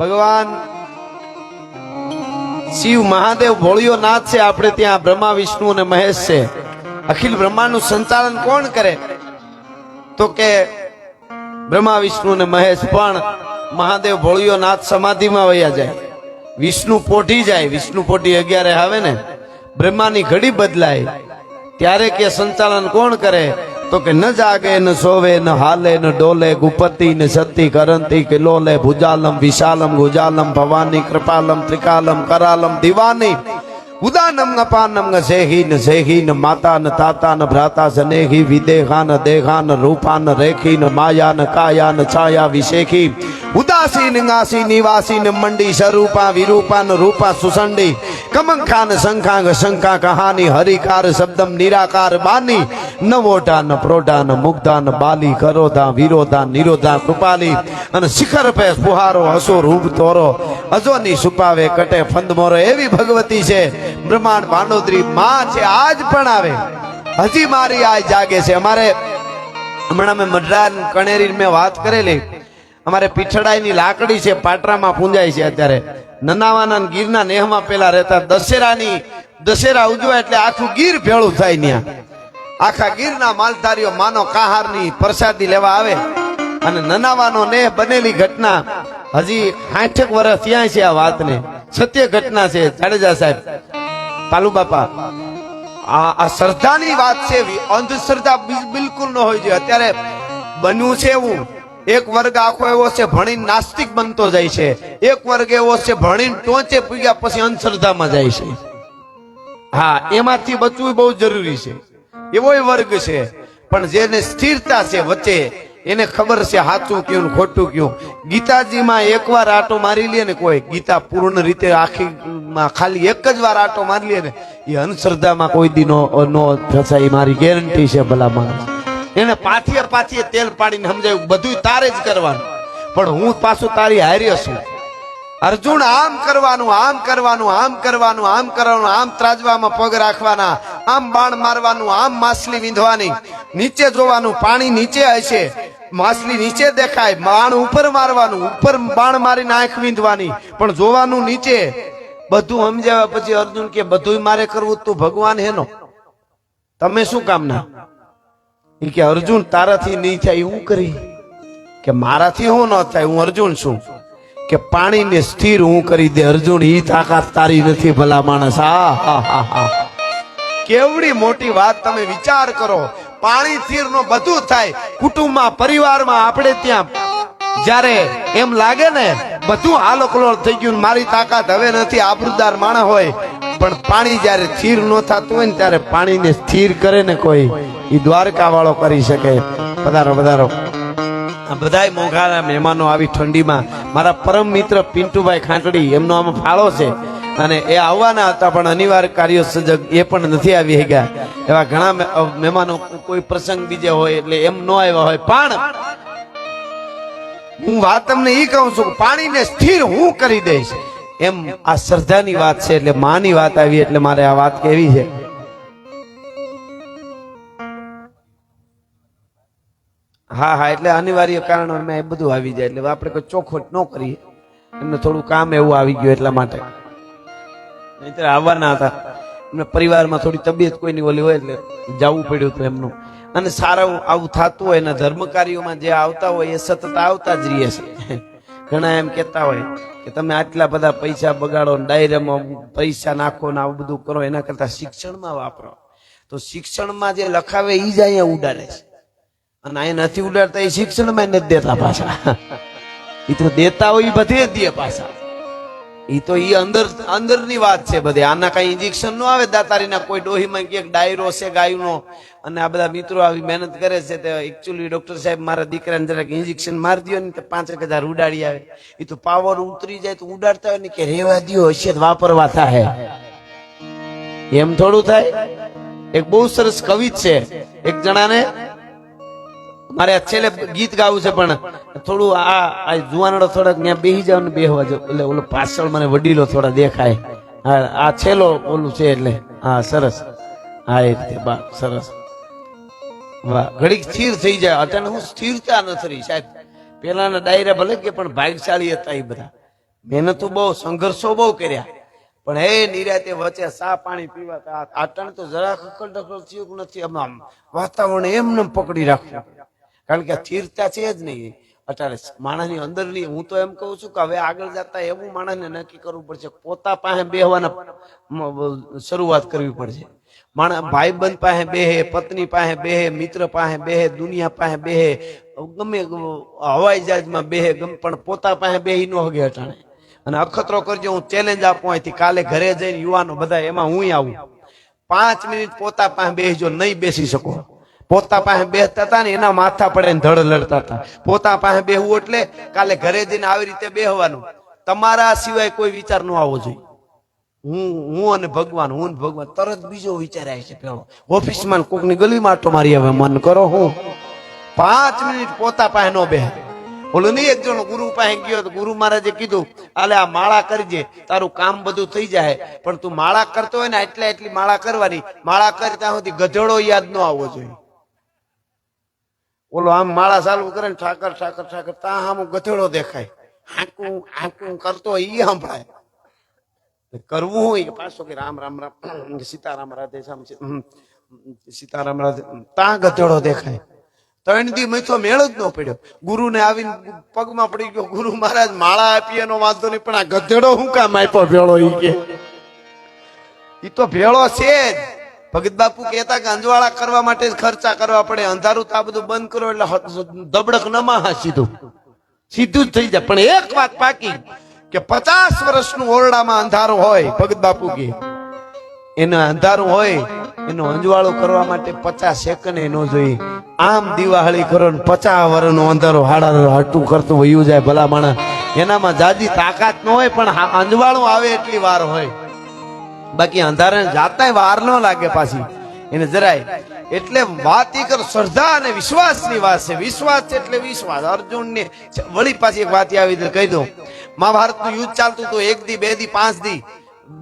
ભગવાન, શિવ મહાદેવ ભોળિયો નાથ છે, આપણે ત્યાં બ્રહ્મા, વિષ્ણુ અને મહેશ છે. અખિલ બ્રહ્માનું સંચાલન કોણ કરે? તો કે બ્રહ્મા, વિષ્ણુ અને મહેશ પણ મહાદેવ ભોળિયો નાથ સમાધિમાં વયા જાય. વિષ્ણુ પોઢી જાય, વિષ્ણુ પોઢી અગિયારે આવે ને, બ્રહ્માની ઘડી બદલાય. ત્યારે કે સંચાલન કોણ કરે? તો કે ન જાગે, ન સોવે, ન હાલે, ન ડોલે, ગુપતિ, ન સતી, કરંતી, કે લોલે, ભુજાલમ, વિશાલમ, ગુજાલમ, ભવાની, કૃપાલમ, ત્રિકાલમ, કરાલમ, દિવાની. ઉદાનમ ન પાનમ ન સેહી ન સેહી, ન માતા, ન તાતા, ન ભ્રાતા, સનેહી, વિદેહા, ન દેહા, ન રૂપા, ન રેખી, ન માયા, ન કાયા, ન છાયા, વિશેખી. ઉદાસી ગાસી નિવાસી ન મંડી સ્વરૂપા વિરૂપા રૂપા, સુસંડી, કમંખાન, શંખાંગ, શંખા, કહાની, હરિકાર, શબ્દમ, નિરાકાર, બાની નવોટાન મોટા ન પ્રોઢા ન મુગ્ધા ન બાલી, કરોધા, વિરોધા, નિરોધા, કૃપાલી, અને શિખર પે ફુહારો, હસો, રૂપ તોરો અજોની સુપાવે કટે, ફંદ મોરો, એવી ભગવતી છે. બ્રહ્માંડ ભાંડોદરી માં છે, આજ પણ આવે. હજી મારી આજ જાગે છે. અમારે હમણાં મેં મઢરાન કણેરી મેં વાત કરેલી. અમારે પીછડાઈની લાકડી છે, પાટરામાં પૂંજાય છે અત્યારે. નનાવાના ગીરના નેહમાં પેલા રહેતા દશેરાની, દશેરા ઉજવાય એટલે આખું ગીર ભેળું થાય ત્યાં આખા ગીરના માલધારીઓ માનો કાહારની પ્રસાદી લેવા આવે અને નનાવાનો નેહ બનેલી ઘટના. હજી આઠેક વર્ષ ત્યાં છે આ વાતને. સત્ય ઘટના છે, જાડેજા સાહેબ. પાલુ બાપા, આ શ્રદ્ધાની વાત છે, અંધશ્રદ્ધા બિલકુલ ન હોય છે અત્યારે બન્યું છે એવું. એક વર્ગ આખો એવો છે, ભણીને નાસ્તિક બનતો જાય છે. એક વર્ગ એવો છે, ભણીને ટોચે પૂગ્યા પછી અંધશ્રદ્ધામાં જાય છે. હા, એમાંથી બચવું બહુ જરૂરી છે. એવોય વર્ગ છે. પણ જેને સ્થિરતા છે વચ્ચે, એને ખબર છે સાચું કયું ખોટું કયું. ગીતાજીમાં એકવાર આટો મારી લે ને કોઈ, ગીતા પૂર્ણ રીતે આખી ખાલી એક જ વાર આટો મારી લે ને, એ અંધશ્રદ્ધામાં કોઈ દી નો ફસાય મારી ગેરંટી છે ભલા માણસ. એને પાથીએ પાથીએ તેલ પાડીને સમજાયું બધું તારે જ કરવાનું. પણ હું પાછું તારી હાર્યો છું. અર્જુન, આમ કરવાનું આમ કરવાનું આમ કરવાનું આમ કરવાનું, આમ ત્રાજવામાં પગ રાખવાના, આમ બાણ મારવાનું, આમ માછલી વીંધવાની. નીચે જોવાનું, પાણી નીચે હશે માછલી નીચે દેખાય, બાણ ઉપર મારવાનું, ઉપર બાણ મારીને આંખ વીંધવાની. પણ જોવાનું નીચે. બધું સમજાવ્યા પછી અર્જુન કે બધું મારે કરવું તું ભગવાન હેનો. તમે શું કામના? કે, અર્જુન, તારાથી નહીં થાય હું કરી. કે, મારાથી હું ન થાય, હું અર્જુન છું. કે, પાણીને સ્થિર હું કરી દે, અર્જુન, ઈ તાકાત તારી નથી ભલા માણસ. હા હા કેવડી મોટી વાત તમે વિચાર કરો. પાણી સ્થિર નો બધું થાય. કુટુંબમાં, પરિવારમાં, આપણે ત્યાં જ્યારે એમ લાગે ને, બધું હાલોકલોલ થઈ ગયું મારી તાકાત હવે નથી, આબરૂદાર માણસ હોય. પણ પાણી જ્યારે સ્થિર ન થતું હોય ને ત્યારે પાણીને સ્થિર કરે ને કોઈ એ દ્વારકા વાળો કરી શકે. પધારો પધારો. આ બધાય મોઘાના મહેમાનો આવી ઠંડીમાં. મારા પરમ મિત્ર પિન્ટુભાઈ ખાંટડી, એમનો આમ ફાળો છે. અને એ આવવાના હતા, પણ અનિવાર્ય કાર્ય સજગ એ પણ નથી આવી ગયા એવા ઘણા મહેમાનો કોઈ પ્રસંગ બીજે હોય એટલે એમ ન આવ્યા હોય. પણ હું વાત તમને એ કહું છું પાણીને સ્થિર હું કરી દઈશ. એમ આ શ્રદ્ધાની વાત છે એટલે માની વાત આવી એટલે મારે આ વાત કેવી છે. હા હા, એટલે અનિવાર્ય કારણો એ બધું આવી જાય એટલે આપણે કોઈ ચોખવટ ન કરીએ. એમને થોડું કામ એવું આવી ગયું એટલા માટે. નહીતર આવવાના હતા. એમને પરિવારમાં થોડી તબિયત કોઈની ઓલી હોય એટલે જવું પડ્યું હતું એમનું. અને સારું આવું થતું હોય એના ધર્મ કાર્યોમાં જે આવતા હોય એ સતત આવતા જ રહીએ છે. ઘણા એમ કહેતા હોય કે તમે આટલા બધા પૈસા બગાડો ડાયરામાં પૈસા નાખો ને આવું બધું કરો, એના કરતા શિક્ષણમાં વાપરો. તો શિક્ષણમાં જે લખાવે એ જ અહીંયા ઉડાડે છે. અને અહીંયા નથી ઉડાડતા એ શિક્ષણમાં નથી દેતા પાછા. એ તો દેતા હોય એ બધે જ દે પાછા. એ તો એ અંદર, અંદરની વાત છે બધી. આના કઈ ઇન્જેક્શન નો આવે? દાતારીના કોઈ ડોહીમાં ક્યાંક ડાયરો છે ગાયનો? અને આ બધા મિત્રો આવી મહેનત કરે છે તે એકચ્યુઅલી ડોક્ટર સાહેબ મારા દીકરાને જરાક ઇન્જેક્શન મારી દો ને તો પાંચ એક હજાર ઉડાડી આવે. એ તો પાવર ઉતરી જાય તો ઉડાડતા હોય ને કે રેવા દો હશે વાપરવા થાય. એમ થોડું થાય. એક બહુ સરસ કવિ છે. એક જણાને મારે છેલ્લે ગીત ગાવું છે, પણ થોડું આ આ જુવાનડો થોડાક ત્યાં બેસી જાવ ને બેહવા જાવ. એટલે ઓલો પાછળ મને વડીલો થોડા દેખાય. હા, આ છેલ્લો ઓલું છે એટલે. હા, સરસ. હા, એ રીતે, બા, સરસ. વાહ, ઘડીક સ્થિર થઈ જાય. અચાનક હું સ્થિરતા નથી, સાહેબ. પેલાના ડાયરા ભલે કે, પણ ભાગશાળી હતા એ બધા. મહેનતો બહુ, સંઘર્ષો બહુ કર્યા. પણ હે, નિરાતે વચ્ચે સા પાણી પીવા આટણ તો જરા ખકડ ડખડ થયું નથી. આમ વાતાવરણ એમને પકડી રાખવું કારણ કે સ્થિરતા છે જ નહીં. અત્યારે માણસની અંદરની હું તો એમ કહું છું કે હવે આગળ જતા એવું માણસને નક્કી કરવું પડશે પોતા પાસે બેહવાના શરૂઆત કરવી પડશે. માણસ ભાઈબંધ પાસે બેહે પત્ની પાસે બેહે મિત્ર પાસે બેહે દુનિયા પાસે બેહે ગમે હવાઈ જહાજમાં બેહે ગમે પણ પોતા પાસે બેહી ન હગે અટાણે. અને અખતરો કરજો હું ચેલેન્જ આપું અહીંથી. કાલે ઘરે જઈને યુવાનો બધા એમાં હું આવું. પાંચ મિનિટ પોતા પાસે બેસજો નહીં બેસી શકો. પોતા પાસે બેસતા હતા ને એના માથા પડે ને ધડ લડતા હતા પોતા પાસે બેહવું એટલે કાલે ઘરે જઈને આવી રીતે બેહવાનું. તમારા સિવાય કોઈ વિચાર ન આવવો જોઈએ. હું હું અને ભગવાન, હું ભગવાન, તરત બીજો વિચાર આવે છે પેલો. ઓફિસમાં કોકની ગલી માટો મારી હવે મન કરો હું. પાંચ મિનિટ પોતા પાસે નો બેહે. ઓલું નહીં એક જણો ગુરુ પાસે ગયો તો ગુરુ મહારાજે કીધું, આલે આ માળા કરજે, તારું કામ બધું થઈ જાય, પણ તું માળા કરતો હોય ને એટલે એટલી માળા કરવાની. માળા કરતા સુધી ગધેડો યાદ ન આવવો જોઈએ. ઓલો આમ માળા ચાલુ કરે ને ઠાકર ઠાકર ઠાકર તા આમ ગધેડો દેખાય. હાંકું હાંકું કરતો ઈ સંભળાય. કરવું હોય પાછો કે રામ રામ રામ સીતારામ, રાધે શ્યામ સીતારામ, રાધે તા ગધેડો દેખાય. ત્રણ દી મેં તો મેળ જ ન પડ્યો. ગુરુને આવીને પગમાં પડી ગયો. ગુરુ મહારાજ, માળા આપી એનો વાંધો નહીં, પણ આ ગધેડો હું કામ આપ્યો ભેળો ઈ કે? ઈ તો ભેળો છે જ. ભગત બાપુ કહેતા કે અંજવાળા કરવા માટે જ ખર્ચા કરવા પડે અંધારું તો આ બધું બંધ કરો એટલે દબડક નમા સીધું. સીધું જ થઈ જાય. પણ એક વાત પાકી કે પચાસ વર્ષનું ઓરડામાં અંધારું હોય, ભગત બાપુ કે એનું અંધારું હોય, એનું અંજવાળું કરવા માટે પચાસ સેકન્ડ ન જોઈએ. આમ દિવાળી કરો ને પચાસ વર્ષનો અંધારો હાડા હાટું કરતું વયું જાય ભલા માણસ. એનામાં જાજી તાકાત ન હોય, પણ અંજવાળું આવે એટલી વાર હોય. બાકી અંધારે જાતા વાર ન લાગે પાછી. એને જરાય. એટલે વાત શ્રદ્ધા અને વિશ્વાસની વાત છે. વિશ્વાસ એટલે વિશ્વાસ. અર્જુન ને વળી પાછી એક વાત આવી દે કહી દઉં. મહાભારતનું યુદ્ધ ચાલતું હતું. એક દી, બે દી, પાંચ દી.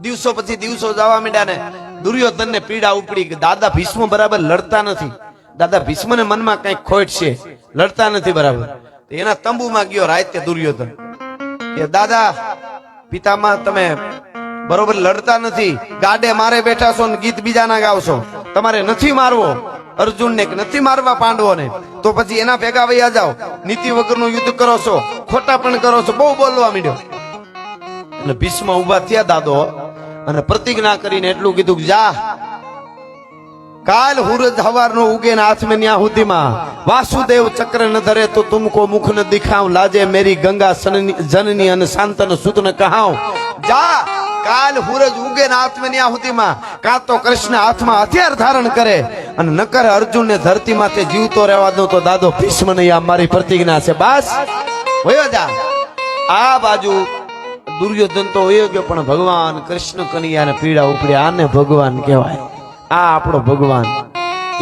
દિવસો પછી દિવસો જવા માંડ્યા ને દુર્યોધન ને પીડા ઉપડી કે, દાદા, ભીષ્મ બરાબર લડતા નથી. દાદા ભીષ્મ ને મનમાં કંઈક ખોટ છે. લડતા નથી બરાબર. એના તંબુમાં ગયો રાતે દુર્યોધન. કે, દાદા, પિતામાં તમે બરોબર, લડતા નથી. ગાડે મારે બેઠા ને ગીત બીજાના ગાવશો. તમારે નથી મારવો. અર્જુન ને નથી મારવા પાંડવો ને તો પછી એના ભેગા વૈયા જાઓ. નીતિ વગરનું યુદ્ધ કરો છો. ખોટા પણ કરો છો. બહુ બોલવા માંડ્યો. અને ભીષ્મ ઊભા થયા દાદો. અને પ્રતિજ્ઞા કરીને એટલું કીધું જા. કાલ હુરજ હવારનો ઉગે ને હાથ ન્યા સુધીમાં. વાસુદેવ ચક્ર ન ધરે તો તુમકો મુખ ન દિખાવ લાજે મેરી ગંગા જનની અને શાંતન સુત ન કહાવ જા. કાલ હુરજ ઉગે ના में સુધીમાં કાં તો કૃષ્ણ હાથમાં હથિયાર ધારણ કરે અને નકર કરે અર્જુન ને ધરતી માથે જીવતો રહેવા દો તો દાદો ભીષ્મ ને આ મારી પ્રતિજ્ઞા છે. બસ. વયો જા. આ બાજુ દુર્યોધન તો વયો ગયો, પણ ભગવાન કૃષ્ણ કનૈયાને પીડા ઉપડી, આને ભગવાન કહેવાય. આ આપણો ભગવાન.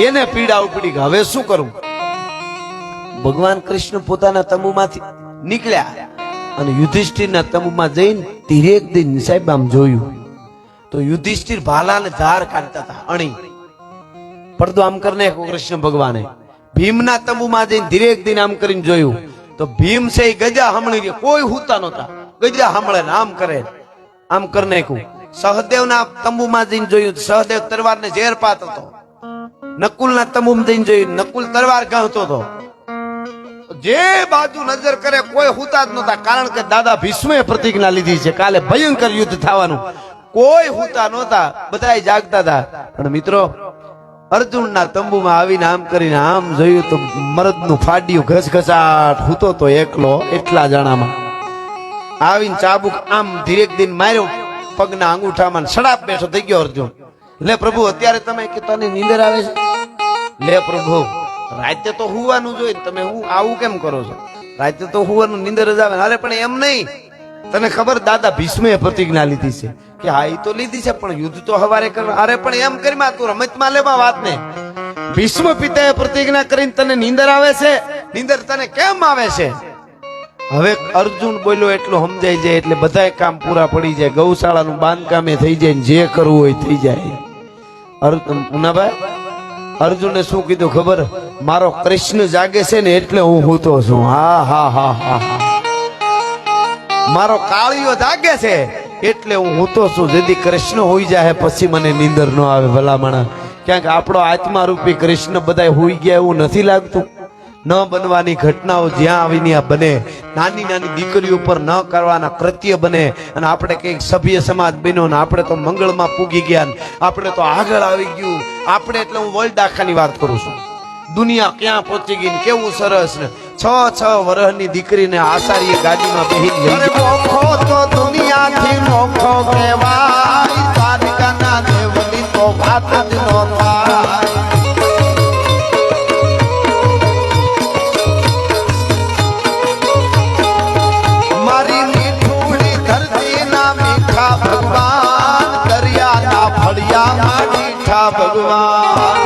એને પીડા ઉપડી હવે શું કરું? ભગવાન કૃષ્ણ પોતાના તંબુમાંથી નીકળ્યા. અને યુધિષ્ઠિરના તંબુમાં જઈને ધીરેક દિન સાહેબ આમ જોયું. તો યુધિષ્ઠિર ભાલાને ધાર કાઢતા હતા, અણી. પડદો આમ કરી નાખ્યો કૃષ્ણ ભગવાને. ભીમના તંબુમાં જઈને ધીરેક દિન આમ કરીને જોયું. તો ભીમ છે એ ગજા હમણી કોઈ હુતા નહોતા. ગજા હમળે આમ કરે. આમ કરી નાખ્યું. સહદેવના તંબુમાં જઈને જોયું સહદેવ તરવારને ઝેર પાતો હતો. નકુલના તંબુમાં જઈને જોયું, નકુલ તરવાર ગાંતો હતો. જે બાજુ નજર કરે કોઈ હુતા જ નહોતા. કારણ કે દાદા ભીષ્મે પ્રતિજ્ઞા લીધી છે કાલે ભયંકર યુદ્ધ થવાનું. કોઈ હુતા નહોતા. બધાય જાગતા હતા. પણ મિત્રો, અર્જુનના તંબુમાં આવીને આમ કરીને આમ જોયું તો મરદનું ફાડ્યું ઘસઘસાટ હુતો તો એકલો, એટલા જણામાં. આવીને ચાબુક આમ ધીરેક દિન માર્યો, પગના અંગૂઠામાં સડાપ બેઠો થઈ ગયો અર્જુન. લે પ્રભુ, અત્યારે તમે કે તને નીંદર આવે છે? લે પ્રભુ. રાતે તો હુવાનું જોઈએ તમે હું આવું કેમ કરો છો? રાતે તો હુવાનું નીંદર જ આવે અરે, પણ એમ નહીં. તને ખબર દાદા ભીષ્મે પ્રતિજ્ઞા લીધી છે કે હા એ તો લીધી છે, પણ યુદ્ધ તો હવારે કરવા. અરે, પણ એમ કરી તું રમતમાં લેવા વાત ને ભીષ્મ પિતાએ પ્રતિજ્ઞા કરીને તને નીંદર આવે છે? નીંદર તને કેમ આવે છે? હવે અર્જુન બોલ્યો, એટલું સમજાઈ જાય, એટલે બધાય કામ પૂરા પડી જાય. ગૌશાળાનું બાંધકામે થઈ જાય જે કરવું હોય થઈ જાય. અર્જુન, પુનાભાઈ? અર્જુને શું કીધું ખબર? મારો કૃષ્ણ જાગે છે ને એટલે હું હૂતો છું. હા હા હા હા મારો કાળીઓ જાગે છે એટલે હું હું છું. જેથી કૃષ્ણ હોઈ જાય પછી મને નીંદર ન આવે ભલામણા. ક્યાંક આપણો આત્મા રૂપી કૃષ્ણ બધા હોઈ ગયા એવું નથી લાગતું. ન બનવાની ઘટનાઓ જ્યાં આવીને આ બને નાની નાની દીકરી ઉપર ન કરવાના કૃત્ય બને અને આપણે કંઈક સભ્ય સમાજ બન્યો ને આપણે તો મંગળમાં પૂગી ગયા આપણે તો આગળ આવી ગયું. આપણે એટલે હું વર્લ્ડ આખાની વાત કરું છું. દુનિયા ક્યાં પહોંચી ગઈ કેવું સરસ ને છ છ વર્ષની દીકરીને આસારીએ ગાડીમાં બેહી મોખો તો દુનિયાથી મોખો કહેવાય. દેવની તો વાત ભગવાન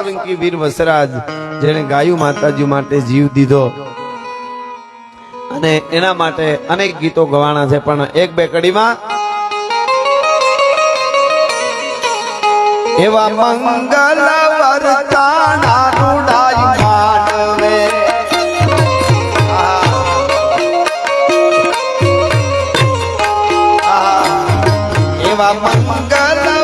સોલંકી વીર વસરાજ, જેણે ગાયું માતાજી માટે જીવ દીધો. અને એના માટે અનેક ગીતો ગવાના છે, પણ એક બે કડીમાં. એવા મંગલ વર્તાના રૂડાઈ માનવે. એવા મંગલ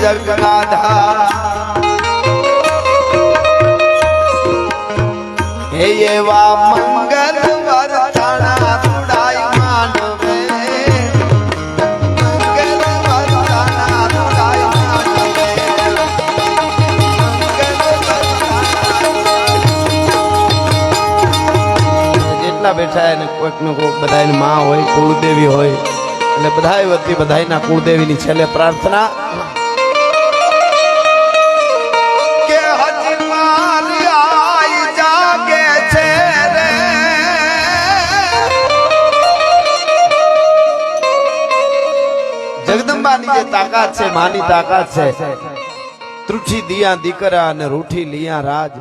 જય હે એવા મંગલ જેટલા બેઠા એને કોઈક ને કોઈક બધા માં હોય, કુળદેવી હોય એટલે બધા વતી બધાના કુળદેવીની છેલ્લે પ્રાર્થના જગદંબાની જે તાકાત છે. માની તાકાત છે. ત્રુઠી દિયા દીકરા અને રૂઠી લિયા રાજ.